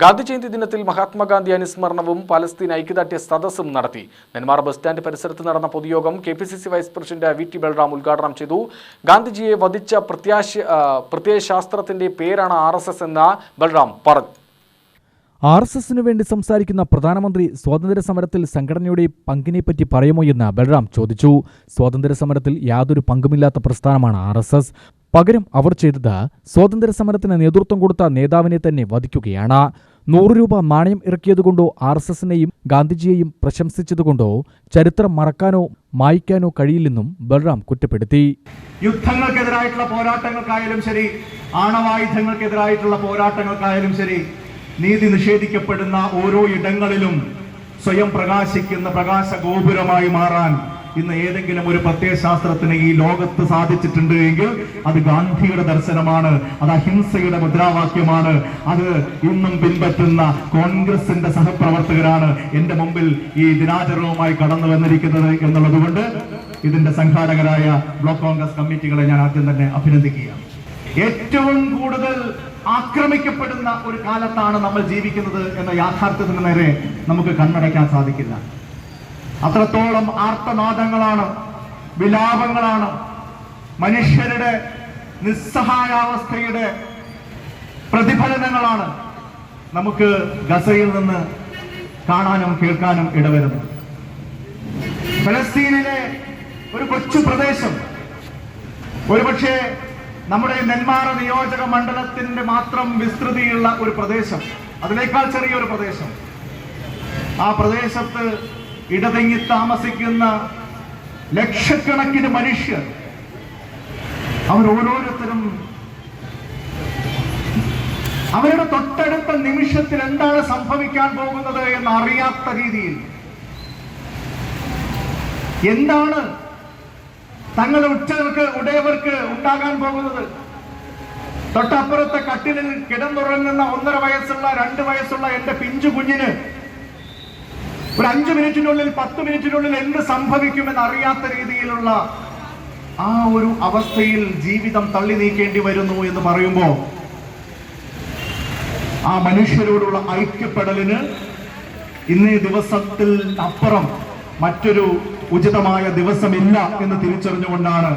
ഗാന്ധി ജയന്തി ദിനത്തിൽ മഹാത്മാഗാന്ധി അനുസ്മരണവും പാലസ്തീൻ ഐക്യദാർഢ്യ സദസ്സും നടത്തി. Nenmara bus stand പരിസരത്ത് നടന്ന പൊതുയോഗം K P C C vice president V T Balram ഉദ്ഘാടനം ചെയ്തു. ഗാന്ധിജിയെ വധിച്ച പ്രത്യാശ പ്രത്യയശാസ്ത്രത്തിന്റെ പേരാണ് ആർ എസ് എസ് എന്ന് ബൽറാം പറഞ്ഞു. ആർ എസ് എസിനു വേണ്ടി സംസാരിക്കുന്ന പ്രധാനമന്ത്രി സ്വാതന്ത്ര്യ സമരത്തിൽ സംഘടനയുടെ പങ്കിനെപ്പറ്റി പറയുമോ എന്ന് ബൽറാം ചോദിച്ചു. സ്വാതന്ത്ര്യ സമരത്തിൽ യാതൊരു പങ്കുമില്ലാത്ത പ്രസ്ഥാനമാണ് ആർ എസ് എസ്. പകരം അവർ ചെയ്തത് സ്വാതന്ത്ര്യ സമരത്തിന് നേതൃത്വം കൊടുത്ത നേതാവിനെ തന്നെ വധിക്കുകയാണ്. നൂറ് രൂപ നാണയം ഇറക്കിയതുകൊണ്ടോ ആർ എസ് എസിനെയും ഗാന്ധിജിയെയും പ്രശംസിച്ചതുകൊണ്ടോ ചരിത്രം മറക്കാനോ മായ്ക്കാനോ കഴിയില്ലെന്നും ബൽറാം കുറ്റപ്പെടുത്തി. യുദ്ധങ്ങൾക്കെതിരായിട്ടുള്ള പോരാട്ടങ്ങൾക്കായാലും ശരി ആണവായുധങ്ങൾക്കെതിരായിട്ടുള്ള പോരാട്ടങ്ങൾക്കായാലും ശരി നീതി നിഷേധിക്കപ്പെടുന്ന ഓരോ ഇടങ്ങളിലും സ്വയം പ്രകാശിക്കുന്ന പ്രകാശ ഗോപുരമായി മാറാൻ ഇന്ന് ഏതെങ്കിലും ഒരു പ്രത്യയശാസ്ത്രത്തിന് ഈ ലോകത്ത് സാധിച്ചിട്ടുണ്ട് എങ്കിൽ അത് ഗാന്ധിയുടെ ദർശനമാണ് അത് അഹിംസയുടെ മുദ്രാവാക്യമാണ് അത് ഇന്നും പിൻപറ്റുന്ന കോൺഗ്രസിന്റെ സഹപ്രവർത്തകരാണ് എന്റെ മുമ്പിൽ ഈ ദിനാചരണവുമായി കടന്നു വന്നിരിക്കുന്നത് എന്നുള്ളത് കൊണ്ട് ഇതിന്റെ സംഘാടകരായ ബ്ലോക്ക് കോൺഗ്രസ് കമ്മിറ്റികളെ ഞാൻ ആദ്യം തന്നെ അഭിനന്ദിക്കുകയാണ്. ഏറ്റവും കൂടുതൽ ആക്രമിക്കപ്പെടുന്ന ഒരു കാലത്താണ് നമ്മൾ ജീവിക്കുന്നത് എന്ന യാഥാർത്ഥ്യത്തിന് നേരെ നമുക്ക് കണ്ണടയ്ക്കാൻ സാധിക്കില്ല. അത്രത്തോളം ആർത്തനാദങ്ങളാണ് വിലാപങ്ങളാണ് മനുഷ്യരുടെ നിസ്സഹായാവസ്ഥയുടെ പ്രതിഫലനങ്ങളാണ് നമുക്ക് ഗസയിൽ നിന്ന് കാണാനും കേൾക്കാനും ഇടവരുന്നത്. ഫലസ്തീനിലെ ഒരു കൊച്ചു പ്രദേശം ഒരുപക്ഷെ നമ്മുടെ നെന്മാറ നിയോജക മണ്ഡലത്തിന്റെ മാത്രം വിസ്തൃതിയുള്ള ഒരു പ്രദേശം അതിനേക്കാൾ ചെറിയൊരു പ്രദേശം. ആ പ്രദേശത്ത് ഇടതിങ്ങി താമസിക്കുന്ന ലക്ഷക്കണക്കിന് മനുഷ്യർ അവർ ഓരോരുത്തരും അവരുടെ തൊട്ടടുത്ത നിമിഷത്തിൽ എന്താണ് സംഭവിക്കാൻ പോകുന്നത് എന്ന് അറിയാത്ത രീതിയിൽ എന്താണ് തങ്ങളുടെ ഉച്ചവർക്ക് ഉടയവർക്ക് ഉണ്ടാകാൻ പോകുന്നത്? തൊട്ടപ്പുറത്തെ കട്ടിലിൽ കിടന്നുറങ്ങുന്ന ഒന്നര വയസ്സുള്ള രണ്ട് വയസ്സുള്ള എന്റെ പിഞ്ചു കുഞ്ഞിന് ഒരു അഞ്ചു മിനിറ്റിനുള്ളിൽ പത്ത് മിനിറ്റിനുള്ളിൽ എന്ത് സംഭവിക്കുമെന്ന് അറിയാത്ത രീതിയിലുള്ള ആ ഒരു അവസ്ഥയിൽ ജീവിതം തള്ളി നീക്കേണ്ടി വരുന്നു എന്ന് പറയുമ്പോൾ ആ മനുഷ്യരോടുള്ള ഐക്യപ്പെടലിന് ഇന്നേ ദിവസത്തിൽ അപ്പുറം മറ്റൊരു ഉചിതമായ ദിവസമില്ല എന്ന് തിരിച്ചറിഞ്ഞുകൊണ്ടാണ്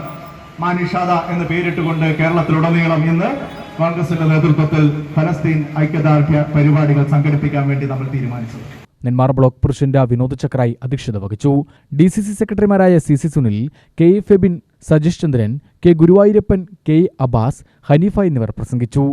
മാനിഷാദ എന്ന് പേരിട്ടുകൊണ്ട് കേരളത്തിലുടനീളം ഇന്ന് കോൺഗ്രസിന്റെ നേതൃത്വത്തിൽ ഫലസ്തീൻ ഐക്യദാർഢ്യ പരിപാടികൾ സംഘടിപ്പിക്കാൻ വേണ്ടി നമ്മൾ തീരുമാനിച്ചത്. നെന്മാറ ബ്ലോക്ക് പ്രസിഡന്റ് വിനോദ് ചക്രായി അധ്യക്ഷത വഹിച്ചു. ഡി സി സി സെക്രട്ടറിമാരായ C C Sunil K A Febin Sajeesh Chandran K Guruvayurappan K Abbas Haneefa എന്നിവർ പ്രസംഗിച്ചു.